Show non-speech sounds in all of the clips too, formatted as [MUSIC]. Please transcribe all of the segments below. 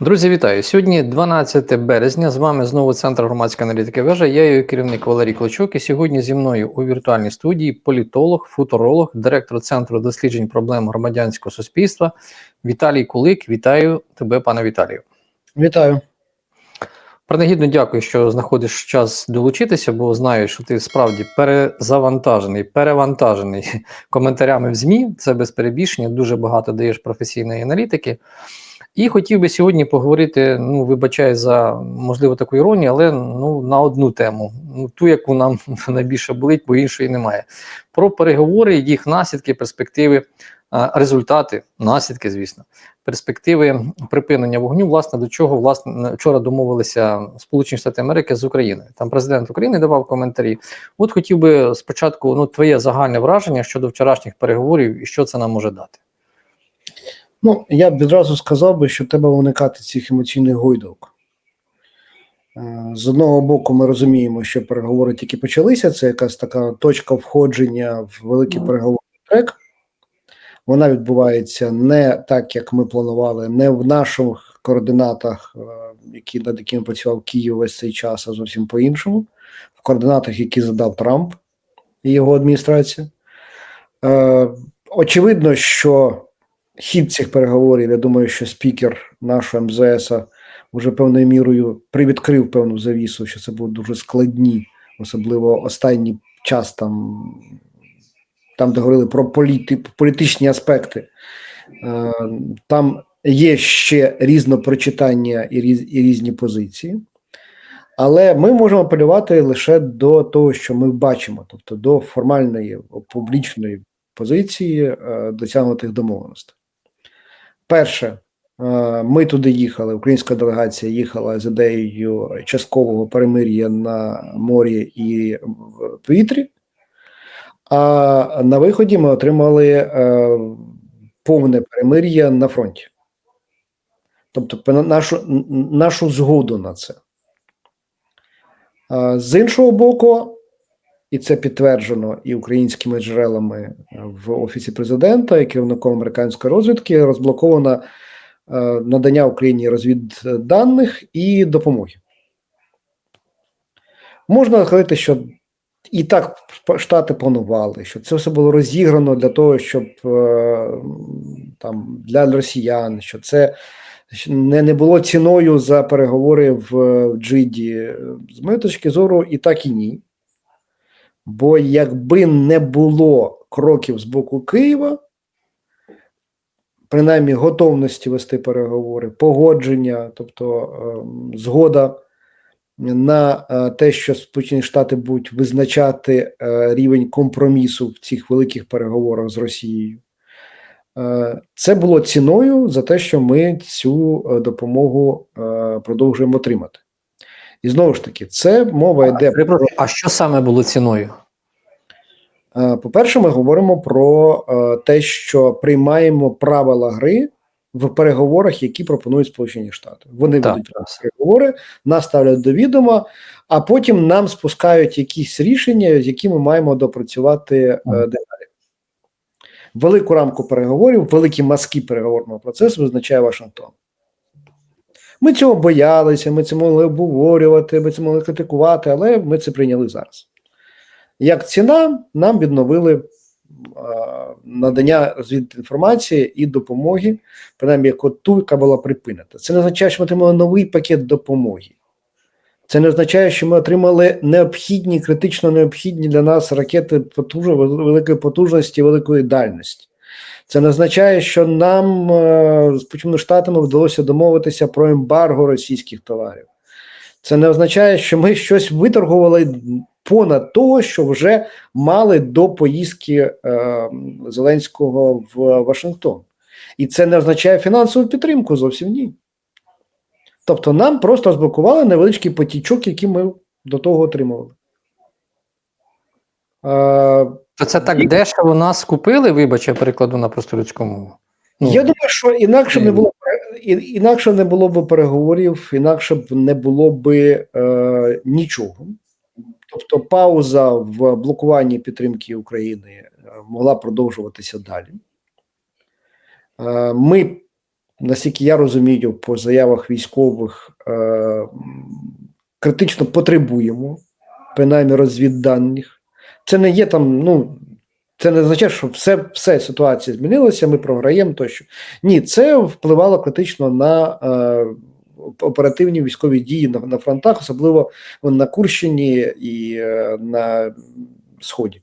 Друзі, вітаю! Сьогодні 12 березня. З вами знову Центр громадської аналітики вежа. Я її керівник Валерій Клочук. І сьогодні зі мною у віртуальній студії політолог, футуролог, директор Центру досліджень проблем громадянського суспільства Віталій Кулик. Вітаю тебе, пане Віталію. Вітаю. Принагідно дякую, що знаходиш час долучитися, бо знаю, що ти справді перезавантажений, перевантажений коментарями в ЗМІ. Це без перебільшення. Дуже багато даєш професійної аналітики. І хотів би сьогодні поговорити, ну вибачаю за можливо таку іронію, але ну на одну тему, ну ту, яку нам [LAUGHS] найбільше болить, бо іншої немає. Про переговори, їх наслідки, перспективи, результати, наслідки, звісно, перспективи припинення вогню. Власне, до чого власне вчора домовилися Сполучені Штати Америки з Україною. Там президент України давав коментарі. От хотів би спочатку ну твоє загальне враження щодо вчорашніх переговорів і що це нам може дати. Ну, я б відразу сказав би, що треба уникати цих емоційних гойдок. Е, з одного боку, ми розуміємо, що переговори тільки почалися. Це якась така точка входження в великий mm. переговорний трек. Вона відбувається не так, як ми планували, не в наших координатах, е, які над якими працював Київ весь цей час, а зовсім по-іншому, в координатах, які задав Трамп і його адміністрація. Е, очевидно, що хід цих переговорів, я думаю, що спікер нашого МЗС вже певною мірою привідкрив певну завісу, що це будуть дуже складні, особливо останній час там, там де говорили про політи, політичні аспекти. Е, там є ще різнопрочитання і, різ, і різні позиції. Але ми можемо апелювати лише до того, що ми бачимо, тобто до формальної публічної позиції е, досягнутих домовленостей. Перше, е, ми туди їхали. Українська делегація їхала з ідеєю часткового перемир'я на морі і в повітрі. А на виході ми отримали е, повне перемир'я на фронті. Тобто, нашу, нашу згоду на це. З іншого боку, і це підтверджено і українськими джерелами в офісі президента і керівником американської розвідки. Розблоковано е, надання Україні розвідданих і допомоги. Можна сказати, що і так штати планували, що це все було розіграно для того, щоб е, там для росіян, що це не не було ціною за переговори в Джиді. З моєї точки зору, і так і ні. Бо якби не було кроків з боку Києва, принаймні готовності вести переговори, погодження, тобто е, згода на е, те, що Сполучені Штати будуть визначати е, рівень компромісу в цих великих переговорах з Росією, е, це було ціною за те, що ми цю допомогу продовжуємо отримати. І знову ж таки, це мова йде про а що саме було ціною? Е, по-перше, ми говоримо про е, те, що приймаємо правила гри в переговорах, які пропонують Сполучені Штати. Вони так, ведуть переговори, нас ставлять до відома, а потім нам спускають якісь рішення, які ми маємо допрацювати mm. деталі. Велику рамку переговорів, великі маски переговорного процесу визначає Вашингтон. Ми цього боялися, ми це могли обговорювати, ми це могли критикувати, але ми це прийняли зараз. Як ціна, нам відновили а, надання інформації і допомоги, принаймні як от ту, яка була припинена. Це не означає, що ми отримали новий пакет допомоги. Це не означає, що ми отримали необхідні, критично необхідні для нас ракети потуж... великої потужності, великої дальності. Це не означає, що нам з Сполученими Штатами вдалося домовитися про ембарго російських товарів. Це не означає, що ми щось виторгували понад того, що вже мали до поїздки е, Зеленського в Вашингтон. І це не означає фінансову підтримку зовсім ні. Тобто нам просто розблокували невеличкий потічок, який ми до того отримували. Е, то це так дешево нас купили, вибач, я перекладу на просту людську мову. Ну, я думаю, що інакше не було інакше не було б переговорів, інакше б не було б е, нічого. Тобто, пауза в блокуванні підтримки України е, могла продовжуватися далі. Е, ми наскільки я розумію, по заявах військових е, критично потребуємо, принаймні розвідданих. Це не є там, ну. Це не означає, що все, все ситуація змінилася, ми програємо тощо. Ні, це впливало критично на е, оперативні військові дії на, на фронтах, особливо на Курщині і е, на Сході.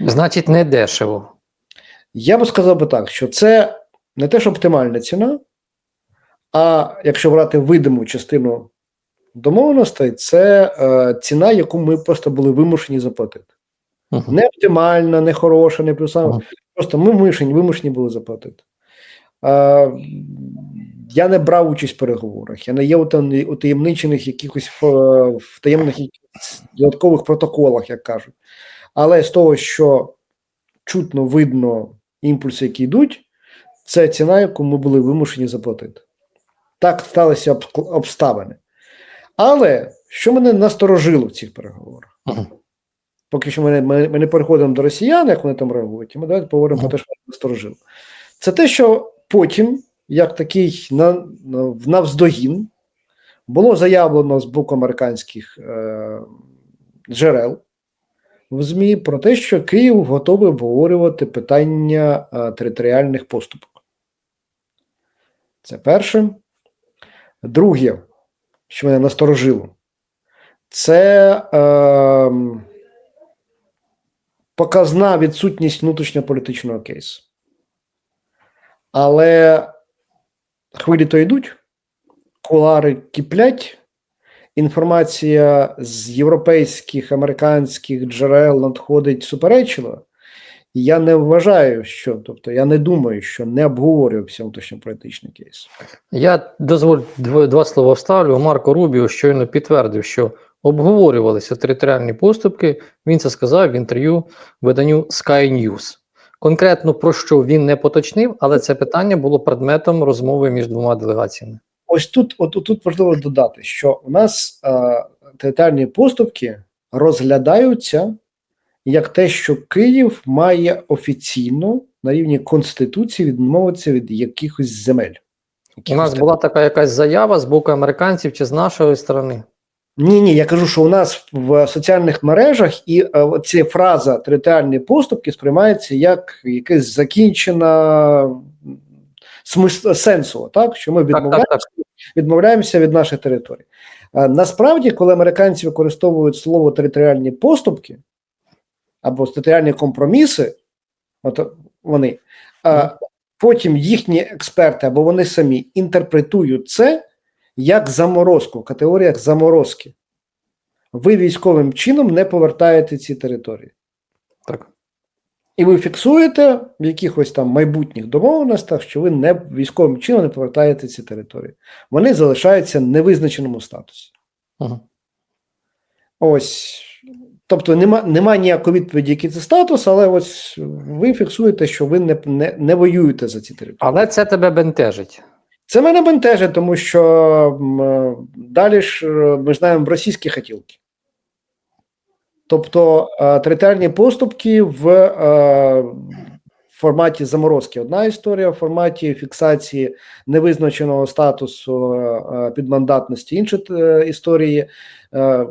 Значить, не дешево. Я би сказав би так, що це не те, що оптимальна ціна, а якщо брати видиму частину домовленостей, це е, ціна, яку ми просто були вимушені заплатити. Мгм. Не оптимальна, не хороша, не плюсова. Ага. Просто ми вимушені, вимушені були заплатити. Е, я не брав участь в переговорах, я не є у таємничених якихось в, в таємних додаткових протоколах, як кажуть. Але з того, що чутно видно імпульси, які йдуть, це ціна, яку ми були вимушені заплатити. Так сталися обставини. Але що мене насторожило в цих переговорах? Мгм. Поки що ми не, ми, ми не переходимо до росіян, як вони там реагують, і ми давайте поговоримо про те, що мене насторожило. Це те, що потім, як такий на, на, навздогін, було заявлено з боку американських е, джерел в ЗМІ про те, що Київ готовий обговорювати питання е, територіальних поступок. Це перше. Друге, що мене насторожило, це е, показна відсутність внутрішньополітичного кейсу. Але хвилі то йдуть, кулари киплять, інформація з європейських, американських джерел надходить суперечливо. Я не вважаю, що, тобто я не думаю, що не обговорювався внутрішньополітичний кейс. Я дозволь два слова вставлю. Марко Рубіо щойно підтвердив, що обговорювалися територіальні поступки. Він це сказав в інтерв'ю виданню Sky News. Конкретно про що він не поточнив, але це питання було предметом розмови між двома делегаціями. Ось тут, от, тут важливо додати, що у нас е, територіальні поступки розглядаються як те, що Київ має офіційно на рівні Конституції відмовитися від якихось земель. У нас була така якась заява з боку американців чи з нашої сторони. Ні, ні, я кажу, що у нас в соціальних мережах і е, ця фраза територіальні поступки сприймається як якась закінчена сенсу, так що ми відмовляємося, так, так. відмовляємося від наших територій. Насправді, коли американці використовують слово територіальні поступки або територіальні компроміси, от вони, Мгм. потім їхні експерти або вони самі інтерпретують це як заморозку, в категоріях заморозки. Ви військовим чином не повертаєте ці території. так. І ви фіксуєте в якихось там майбутніх домовленостях, що ви не військовим чином не повертаєте ці території. Вони залишаються в невизначеному статусі. Мгм. Ось. Тобто нема, нема ніякої відповіді, який це статус, але ось ви фіксуєте, що ви не, не, не воюєте за ці території. Але це тебе бентежить. Це мене бентежить, тому що е, далі ж е, ми знаємо російські хотілки. Тобто е, територіальні поступки в форматі заморозки одна історія, в форматі фіксації невизначеного статусу підмандатності інші історії. Е, е,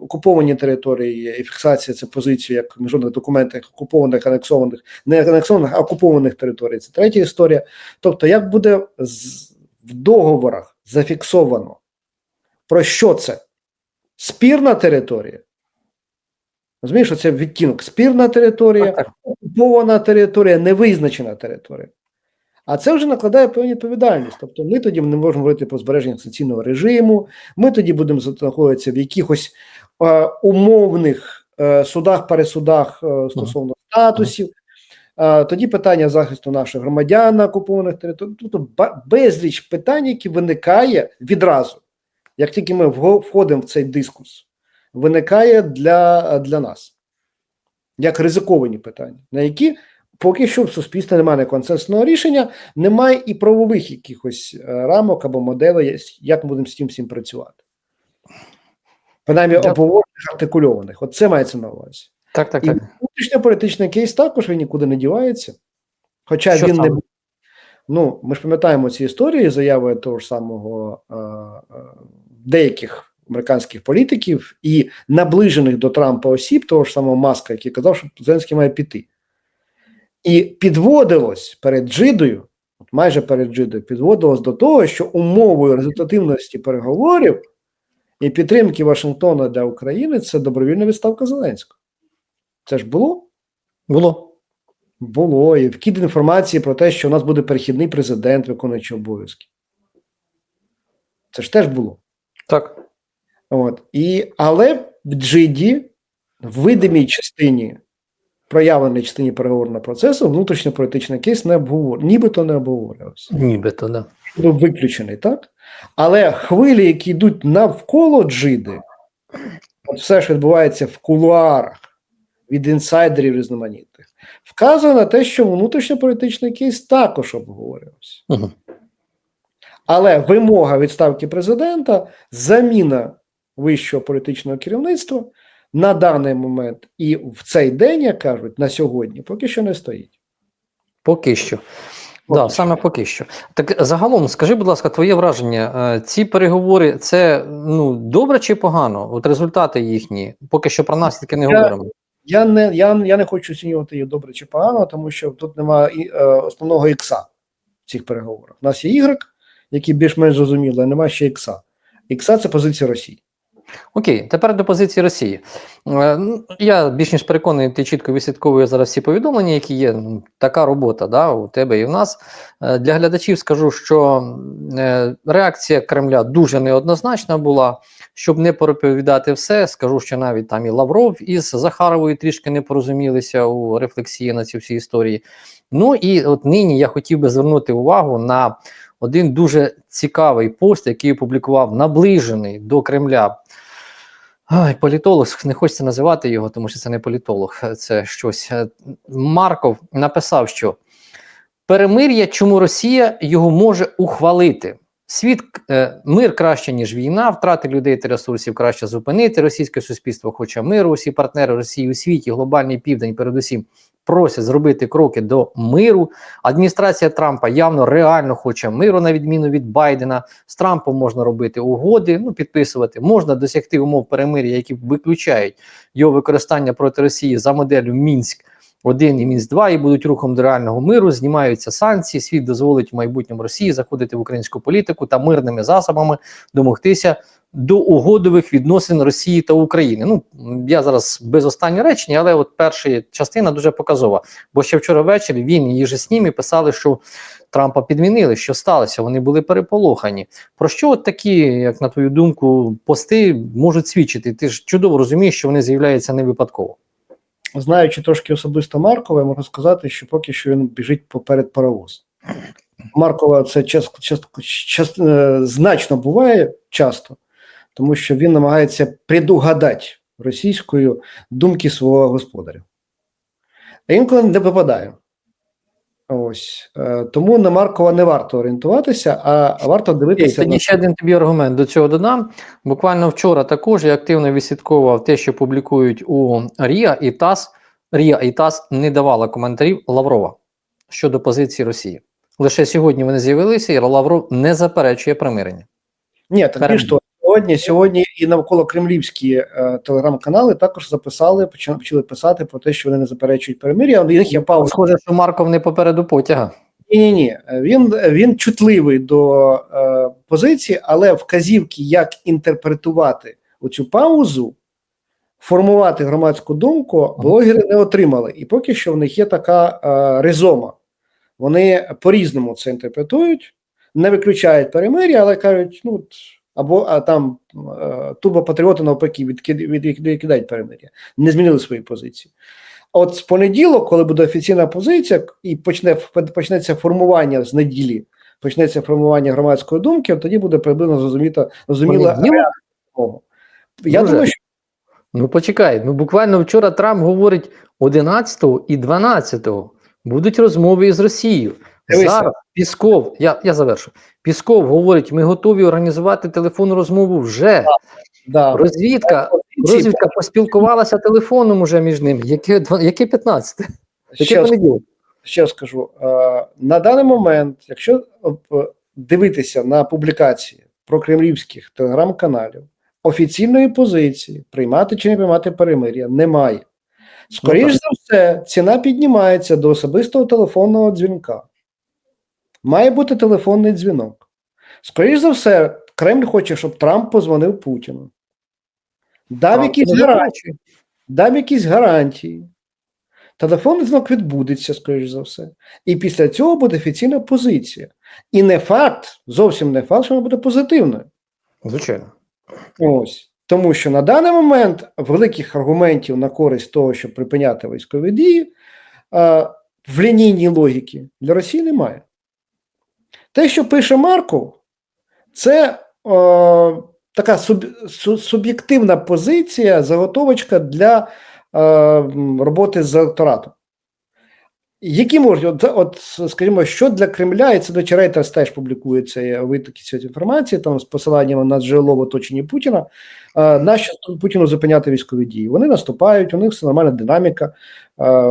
Окуповані території і фіксація це позицію як в міжнародних документах окупованих, анексованих, не анексованих, а окупованих територій. Це третя історія. Тобто, як буде з- в договорах зафіксовано, про що це? Спірна територія. Розумієш, що це відтінок спірна територія, окупована територія, невизначена територія. А це вже накладає певну відповідальність. Тобто ми тоді не можемо говорити про збереження санкційного режиму, ми тоді будемо знаходитися в якихось е, умовних е, судах, пересудах е, стосовно статусів. Е, тоді питання захисту наших громадян на окупованих територіях. Тобто безліч питань, які виникає відразу, як тільки ми входимо в цей дискус, виникає для, для нас як ризиковані питання, на які поки що в суспільстві немає консенсусного рішення, немає і правових якихось е, рамок або моделей, як ми будемо з цим всім працювати. Принаймні обговорених, артикульованих. От це мається на увазі. Так, так, І так. внутрішньополітичний кейс також він нікуди не дівається. Хоча Що він не? Ну, ми ж пам'ятаємо ці історії, заяви того ж самого е, е, деяких американських політиків і наближених до Трампа осіб, того ж самого Маска, який казав, що Зеленський має піти. І підводилось перед Джидою, от майже перед Джидою, підводилось до того, що умовою результативності переговорів і підтримки Вашингтона для України це добровільна відставка Зеленського. Це ж було? Було. Було. І вкид інформації про те, що у нас буде перехідний президент, виконуючий обов'язки. Це ж теж було. Так. От. І, але в Джиді, в видимій частині, проявленій частині переговорного процесу, внутрішньополітичний кейс не обговорювався, нібито не обговорювався. Нібито, да. Був виключений, так? Але хвилі, які йдуть навколо Джиди, от все, що відбувається в кулуарах від інсайдерів різноманітних, вказує на те, що внутрішньополітичний кейс також обговорювався. Угу. Але вимога відставки президента, заміна вищого політичного керівництва на даний момент і в цей день, як кажуть, на сьогодні, поки що не стоїть. Поки що. Поки да, що. саме поки що. Так загалом, скажи, будь ласка, твоє враження, е, ці переговори це ну добре чи погано? От результати їхні, поки що про наслідки не Я- говоримо. Я не, я, я не хочу оцінювати їх добре чи погано, тому що тут немає е, основного ікса в цих переговорах. У нас є Y, який більш-менш зрозуміло, а немає ще ікса. Ікса це позиція Росії. Окей, тепер до позиції Росії. Е, Я більш ніж переконаний, ти чітко вислідковуєш зараз всі повідомлення, які є. Така робота да, у тебе і в нас. Е, Для глядачів скажу, що е, реакція Кремля дуже неоднозначна була. Щоб не переповідати все, скажу, що навіть там і Лавров із Захаровою трішки не порозумілися у рефлексії на ці всі історії. Ну і от нині я хотів би звернути увагу на один дуже цікавий пост, який опублікував наближений до Кремля. Ай, політолог, не хочеться називати його, тому що це не політолог, це щось. Марков написав, що перемир'я, чому Росія його може ухвалити. Світ е, мир краще, ніж війна, втрати людей та ресурсів краще зупинити. Російське суспільство хоче миру. Усі партнери Росії у світі, глобальний південь, передусім просять зробити кроки до миру. Адміністрація Трампа явно реально хоче миру, на відміну від Байдена. З Трампом можна робити угоди, ну підписувати, можна досягти умов перемир'я, які виключають його використання проти Росії за моделлю Мінськ. 1 і Мінськ 2 і будуть рухом до реального миру, знімаються санкції. Світ дозволить в майбутньому Росії заходити в українську політику та мирними засобами домогтися до угодових відносин Росії та України. Ну я зараз без останнього речення, але от перша частина дуже показова. Бо ще вчора ввечері він і же снімі писали, що Трампа підмінили, що сталося. Вони були переполохані. Про що от такі, як на твою думку, пости можуть свідчити? Ти ж чудово розумієш, що вони з'являються не випадково. Знаючи трошки особисто Маркова, я можу сказати, що поки що він біжить поперед паровоз. Маркова це час, час, час, е, значно буває часто, тому що він намагається предугадати російською думки свого господаря. А інколи не випадає. Ось е, тому на Маркова не варто орієнтуватися, а варто дивитися тоді на ще один тобі аргумент до цього додам. Буквально вчора також я активно відслідковував те, що публікують у Ріа і ТАСС. Ріа і ТАСС не давала коментарів Лаврова щодо позиції Росії. Лише сьогодні вони з'явилися, і Лавров не заперечує примирення. Ні, так більш того, сьогодні, сьогодні і навколо кремлівські е, телеграм-канали також записали, почали, почали писати про те, що вони не заперечують перемир'я. У них є пауза. Схоже, що Марков не попереду потяга. Ні, ні, ні. Він, він чутливий до е, позиції, але вказівки, як інтерпретувати оцю паузу, формувати громадську думку, блогери не отримали. І поки що в них є така е, ризома. Вони по-різному це інтерпретують, не виключають перемир'я, але кажуть, ну або а там е, турбопатріоти навпаки відкид, від, від, відкидають перемир'я, не змінили свої позиції. От з понеділок, коли буде офіційна позиція, і почне почнеться формування з неділі, почнеться формування громадської думки, от тоді буде приблизно зрозуміла зрозуміла. Я Друже, думаю, що Ну почекай, ну буквально вчора Трамп говорить 11 і 12 будуть розмови із Росією. Зараз Пісков, я, я завершу. Пісков говорить, ми готові організувати телефонну розмову вже. да, Розвідка, позиції розвідка поспілкувалася телефоном уже між ними. Яке, яке 15? Яке понеділок? ще скажу, е, на даний момент, якщо е, дивитися на публікації про кремлівських телеграм-каналів, офіційної позиції приймати чи не приймати перемир'я немає. Скоріше Ну, за все, ціна піднімається до особистого телефонного дзвінка. Має бути телефонний дзвінок. Скоріше за все, Кремль хоче, щоб Трамп позвонив Путіну. Дав Правда, якісь гарантії. Дав якісь гарантії. Телефонний дзвінок відбудеться, скоріш за все. І після цього буде офіційна позиція. І не факт, зовсім не факт, що вона буде позитивною. Звичайно. Ось. Тому що на даний момент великих аргументів на користь того, щоб припиняти військові дії, в лінійній логіки для Росії немає. Те, що пише Марков, це о, така суб, суб'єктивна позиція, заготовочка для о, роботи з електоратом. Які можуть, от, от, скажімо, що для Кремля, і це до речі, Reuters теж публікується витоки цієї інформації, там з посиланням на джерело в оточенні Путіна. Е, нащо Путіну зупиняти військові дії? Вони наступають, у них все нормальна динаміка. Е,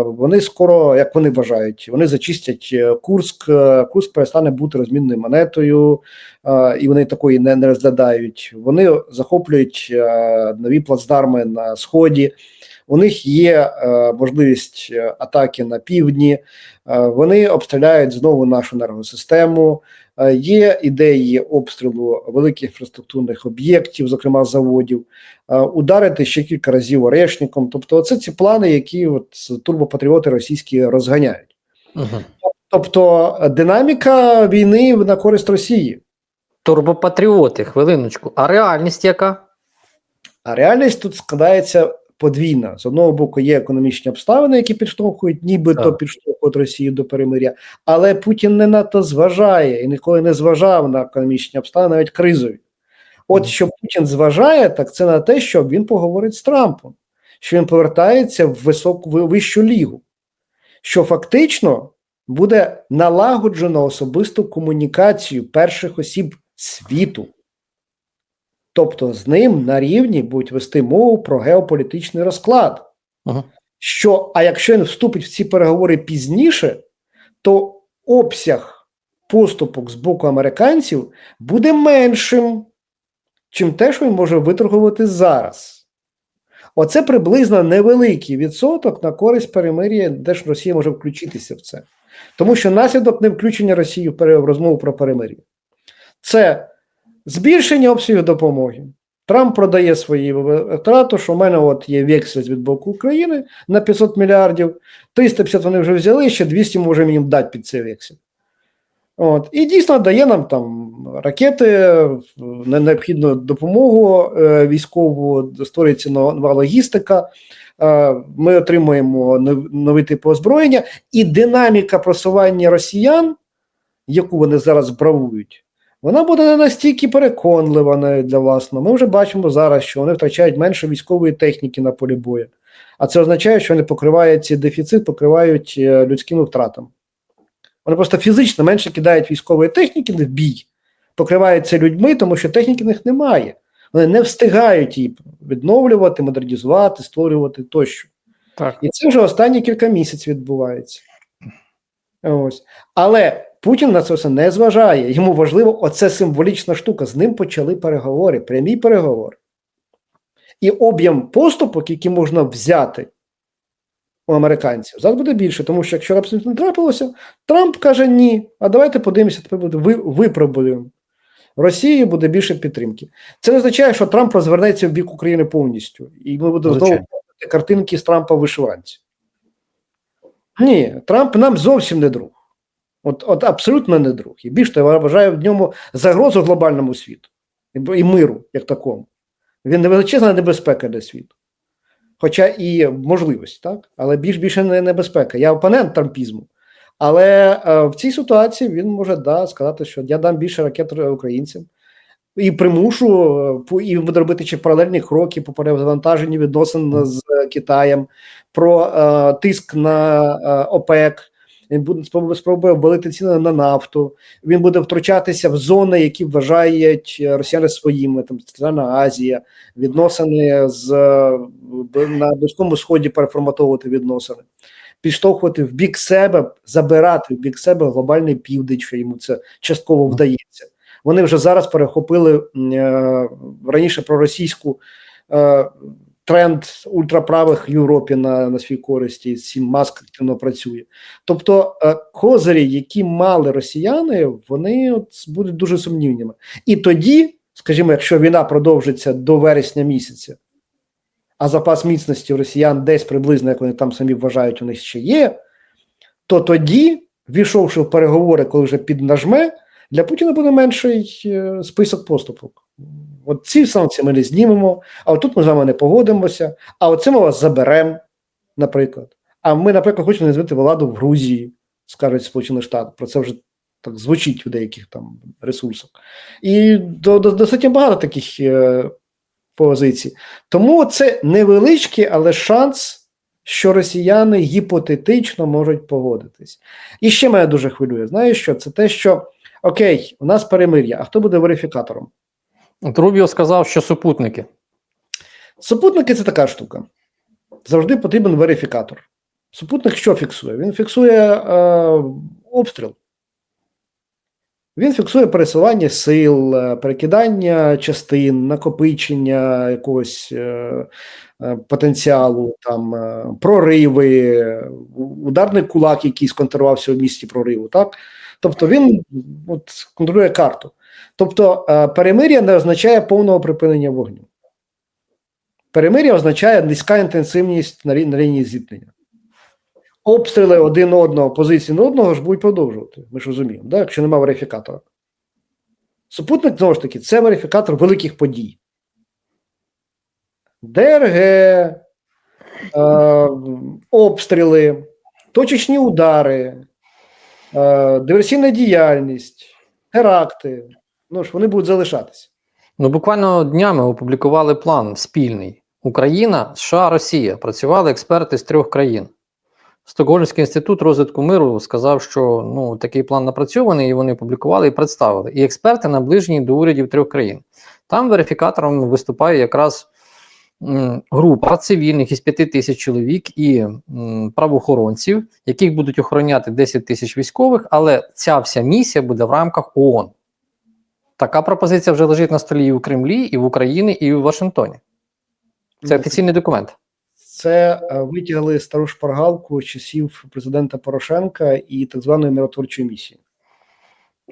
вони скоро, як вони вважають, вони зачистять е, Курск. е, Курск перестане бути розмінною монетою, е, і вони такої не, не розглядають. Вони захоплюють е, нові плацдарми на сході. У них є е, можливість е, атаки на півдні, е, вони обстріляють знову нашу енергосистему. Є ідеї обстрілу великих інфраструктурних об'єктів, зокрема заводів, ударити ще кілька разів орешником. Тобто, це ці плани, які от турбопатріоти російські розганяють. Угу. Тобто, динаміка війни на користь Росії. Турбопатріоти, хвилиночку. А реальність яка? А реальність тут складається подвійна. З одного боку, є економічні обставини, які підштовхують, нібито підштовхують Росію до перемиря, але Путін не надто зважає і ніколи не зважав на економічні обставини, навіть кризові. От що Путін зважає, так це на те, що він поговорить з Трампом, що він повертається в високу вищу лігу, що фактично буде налагоджено особисту комунікацію перших осіб світу. Тобто з ним на рівні будуть вести мову про геополітичний розклад. Угу. Що, а якщо він вступить в ці переговори пізніше, то обсяг поступок з боку американців буде меншим, чим те, що він може виторгувати зараз. Оце приблизно невеликий відсоток на користь перемир'я, де ж Росія може включитися в це. Тому що наслідок не включення Росії в розмову про перемир'я. Це збільшення обсягів допомоги. Трамп продає свої електорату, що в мене от є вексель від боку України на 500 мільярдів, 350 вони вже взяли, ще 200 може їм дати під цей вексель. От. І дійсно дає нам там ракети, необхідну допомогу е, військову, створюється нова логістика. е, Ми отримуємо нов- новий тип озброєння, і динаміка просування росіян, яку вони зараз бравують, вона буде не настільки переконлива навіть для власного. Ми вже бачимо зараз, що вони втрачають менше військової техніки на полі бою. А це означає, що вони покривають цей дефіцит, покривають е, людськими втратами. Вони просто фізично менше кидають військової техніки в бій, покриваються людьми, тому що техніки в них немає. Вони не встигають її відновлювати, модернізувати, створювати тощо. Так. І це вже останні кілька місяців відбувається. Ось. Але Путін на це все не зважає. Йому важливо, оце символічна штука. З ним почали переговори, прямі переговори. І об'єм поступок, які можна взяти у американців, зараз буде більше, тому що якщо раптом не трапилося, Трамп каже ні. А давайте подивимося, тепер буде ви, випробуємо. Росії буде більше підтримки. Це не означає, що Трамп розвернеться в бік України повністю, і ми будемо знову картинки з Трампа вишиванці. Ні, Трамп нам зовсім не друг. От, от абсолютно не друг. І більше того, я вважаю в ньому загрозу глобальному світу і, миру, як такому. Він не величезна небезпека для світу. Хоча і можливість, так? Але більш більше не небезпека. Я опонент трампізму. Але е, в цій ситуації він може да, сказати, що я дам більше ракет українцям і примушу е, і буду робити ще паралельні кроки по перевантаженню відносин з Китаєм, про е, тиск на е, ОПЕК. Він буде спробує обвалити ціни на нафту. Він буде втручатися в зони, які вважають е, росіяни своїми, там Центральна Азія, відносини з е, на Близькому Сході переформатовувати відносини. підштовхувати в бік себе, забирати в бік себе глобальний південь, що йому це частково вдається. Вони вже зараз перехопили е, раніше проросійську тренд ультраправих в Європі на, на свій користь, і цим маск активно працює. Тобто е, козирі, які мали росіяни, вони от будуть дуже сумнівними. І тоді, скажімо, якщо війна продовжиться до вересня місяця, а запас міцності росіян десь приблизно, як вони там самі вважають, у них ще є, то тоді, війшовши в переговори, коли вже піднажме, для Путіна буде менший е, список поступок. От ці санкції ми не знімемо, а от тут ми з вами не погодимося, а оце ми вас заберемо, наприклад. А ми, наприклад, хочемо не звити владу в Грузії, скажуть Сполучені Штати. Про це вже так звучить у деяких там ресурсах. І до, до, достатньо багато таких е, позицій. Тому це невеличкий, але шанс, що росіяни гіпотетично можуть погодитись. І ще мене дуже хвилює. Знаєш що? Це те, що окей, у нас перемир'я, а хто буде верифікатором? От Рубіо сказав, що супутники. Супутники це така штука. Завжди потрібен верифікатор. Супутник що фіксує? Він фіксує е, обстріл. Він фіксує пересування сил, е, перекидання частин, накопичення якогось е, е, потенціалу, там, е, прориви, ударний кулак, який сконтролювався в місті прориву. Так? Тобто він от, контролює карту. Тобто е, перемир'я не означає повного припинення вогню. Перемир'я означає низька інтенсивність на, лі- на лінії зіткнення. Обстріли один одного, позиції на одного ж будуть продовжувати. Ми ж розуміємо, да? якщо немає верифікатора. Супутник, знову ж таки, це верифікатор великих подій. ДРГ, е, обстріли, точечні удари, е, диверсійна діяльність, теракти. Ну ж вони будуть залишатися. Ну, буквально днями опублікували план спільний. Україна, США, Росія. Працювали експерти з трьох країн. Стокгольмський інститут розвитку миру сказав, що ну, такий план напрацьований, і вони опублікували і представили. І експерти наближені до урядів трьох країн. Там верифікатором виступає якраз м, група цивільних із п'яти тисяч чоловік і м, правоохоронців, яких будуть охороняти 10 тисяч військових, але ця вся місія буде в рамках ООН. Така пропозиція вже лежить на столі і у Кремлі, і в Україні, і в Вашингтоні. Це офіційний документ. Це е, витягли стару шпаргалку часів президента Порошенка і так званої миротворчої місії.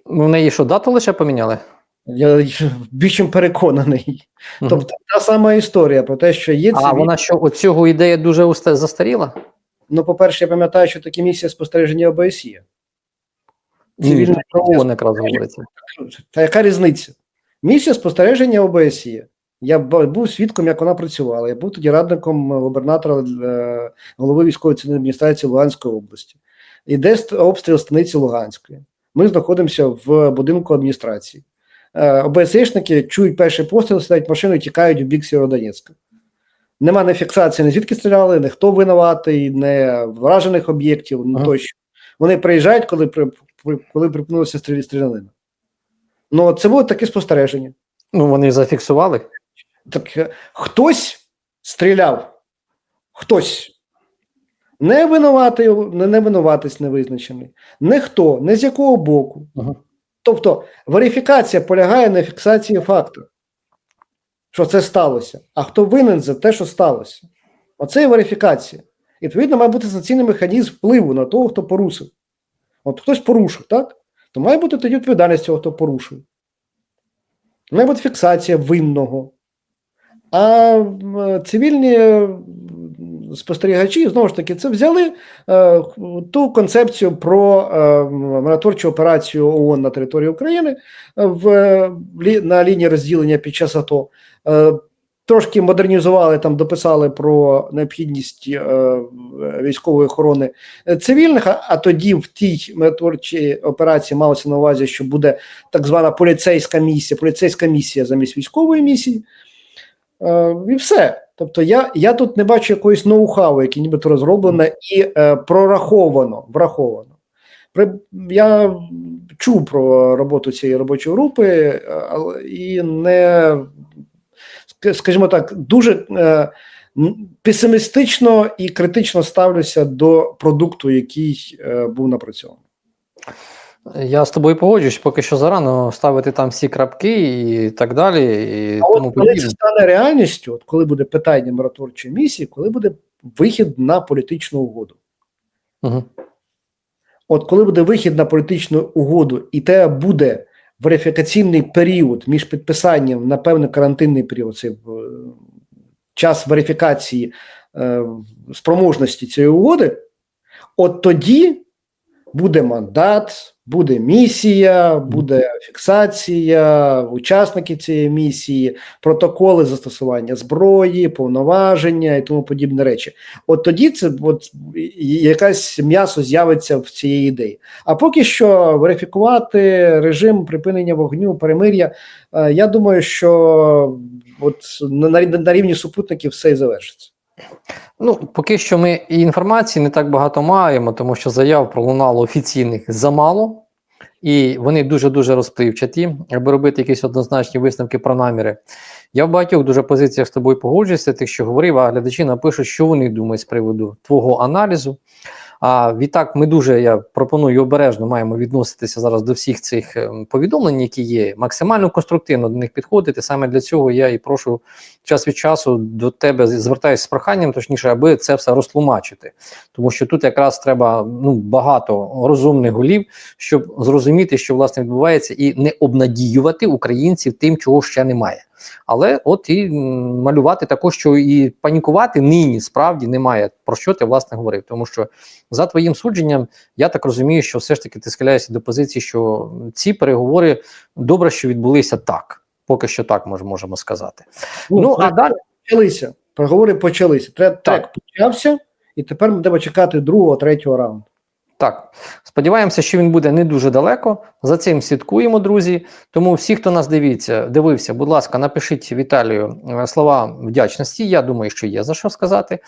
Ну, В неї що, дату лише поміняли? Я більш чим переконаний. Мгм. Тобто та сама історія про те, що є а вона що, от цього ідея дуже застаріла? Ну, по-перше, я пам'ятаю, що такі місії спостереження ОБСЄ. Цивільна про ООН якраз говориться. Та яка різниця? Місія спостереження ОБСЄ. Я був свідком, як вона працювала. Я був тоді радником губернатора е, голови військової цивільної адміністрації Луганської області. Іде ст- обстріл станиці Луганської. Ми знаходимося в будинку адміністрації. Е, ОБСЄшники чують перший постріл, сідають в машину і тікають в бік Сєвєродонецька. Нема не фіксації, не звідки стріляли, не хто винуватий, не вражених об'єктів, ну Ага. тощо. Вони приїжджають, коли, коли припинилася стрілі стрілянина. Ну, це було таке спостереження. Ну, вони зафіксували. Так е, хтось стріляв, хтось. Не винуватий, не, не винуватись невизначений. Не хто, не з якого боку. Ага. Тобто верифікація полягає на фіксації факту, що це сталося. А хто винен за те, що сталося? Оце і верифікація. І, відповідно, має бути санкційний механізм впливу на того, хто порушив. От хтось порушив, так? То має бути тоді відповідальність цього, хто порушив. Має бути фіксація винного. А цивільні е, спостерігачі знову ж таки це взяли е, ту концепцію про е, миротворчу операцію ООН на території України е, в на лінії розділення під час АТО. Е, Трошки модернізували там, дописали про необхідність е, військової охорони цивільних. А, а тоді в тій миротворчій операції малося на увазі, що буде так звана поліцейська місія, поліцейська місія замість військової місії. Е, і все. Тобто я, я тут не бачу якоїсь ноу-хау, яке нібито розроблене і е, прораховано, враховано. При, я чув про роботу цієї робочої групи е, але- і не, скажімо так, дуже е, песимістично і критично ставлюся до продукту, який е, був напрацьований. Я з тобою погоджуюсь, поки що зарано ставити там всі крапки і так далі. І А тому от коли це стане реальністю, от коли буде питання миротворчої місії, коли буде вихід на політичну угоду. Угу. От коли буде вихід на політичну угоду, і те буде верифікаційний період між підписанням на певний карантинний період, це е, час верифікації е, спроможності цієї угоди, от тоді буде мандат, буде місія, буде фіксація, учасники цієї місії, протоколи застосування зброї, повноваження і тому подібні речі. От тоді це от, якась м'ясо з'явиться в цієї ідеї. А поки що верифікувати режим припинення вогню, перемир'я. е, Я думаю, що от на рівні супутників все і завершиться. Ну, поки що ми і інформації не так багато маємо, тому що заяв пролунало офіційних замало, і вони дуже-дуже розпливчаті, аби робити якісь однозначні висновки про наміри. Я в багатьох дуже позиціях з тобою погоджуюся, тих, що говорив, а глядачі напишуть, що вони думають з приводу твого аналізу. А відтак, ми дуже я пропоную обережно маємо відноситися зараз до всіх цих ем, повідомлень, які є, максимально конструктивно до них підходити. Саме для цього я і прошу час від часу до тебе звертаюся з проханням, точніше, аби це все розтлумачити. Тому що тут якраз треба ну, багато розумних голів, щоб зрозуміти, що власне відбувається, і не обнадіювати українців тим, чого ще немає. Але от і малювати також, що і панікувати нині справді немає про що ти власне говорив. Тому що за твоїм судженням, я так розумію, що все ж таки ти схиляєшся до позиції, що ці переговори добре, що відбулися так. Поки що так мож, можемо сказати. Ну, а далі почалися. Переговори почалися. Трек, трек почався, і тепер ми треба чекати другого, третього раунду. Так, сподіваємося, що він буде не дуже далеко. За цим слідкуємо, друзі. Тому всі, хто нас дивиться, дивився, будь ласка, напишіть Віталію е, слова вдячності. Я думаю, що є за що сказати.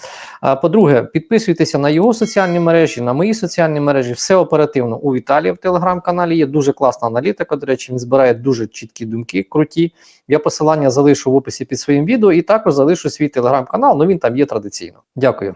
По-друге, підписуйтеся на його соціальні мережі, на мої соціальні мережі. Все оперативно у Віталія в телеграм-каналі. Є дуже класна аналітика. До речі, він збирає дуже чіткі думки, круті. Я посилання залишу в описі під своїм відео і також залишу свій телеграм-канал. Ну він там є традиційно. Дякую.